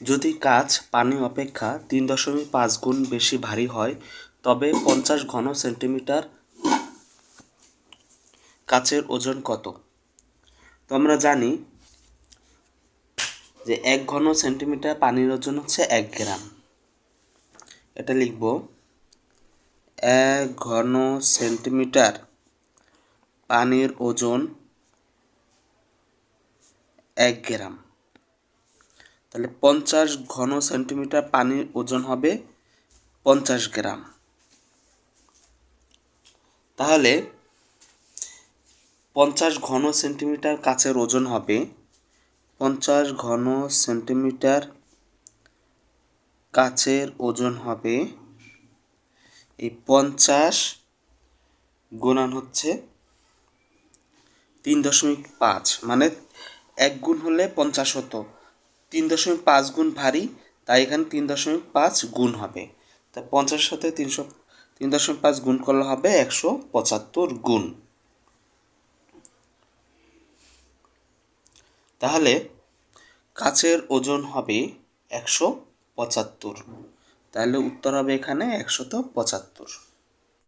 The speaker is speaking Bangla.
যদি কাচ পানি অপেক্ষা তিন দশমিক পাঁচ গুণ বেশি ভারী হয়, তবে পঞ্চাশ ঘন সেন্টিমিটার কাচের ওজন কত? তো আমরা জানি যে এক ঘন সেন্টিমিটার পানির ওজন হচ্ছে এক গ্রাম। এটা লিখব, এক ঘন সেন্টিমিটার পানির ওজন এক গ্রাম। তাহলে পঞ্চাশ ঘন সেন্টিমিটার পানির ওজন হবে পঞ্চাশ গ্রাম। তাহলে পঞ্চাশ ঘন সেন্টিমিটার কাচের ওজন হবে পঞ্চাশ ঘন সেন্টিমিটার কাচের ওজন হবে এই পঞ্চাশ গুণান হচ্ছে তিন দশমিক পাঁচ মানে এক গুণ হলে পঞ্চাশ হতো। তিন দশমিক পাঁচ গুণ ভারী, তাই এখানে তিন দশমিক পাঁচ গুণ হবে। তা পঞ্চাশের সাথে তিনশো, তিন দশমিক পাঁচ গুণ করলে হবে একশো পঁচাত্তর গুণ। তাহলে কাচের ওজন হবে একশো পঁচাত্তর। তাহলে উত্তর হবে এখানে একশত পঁচাত্তর।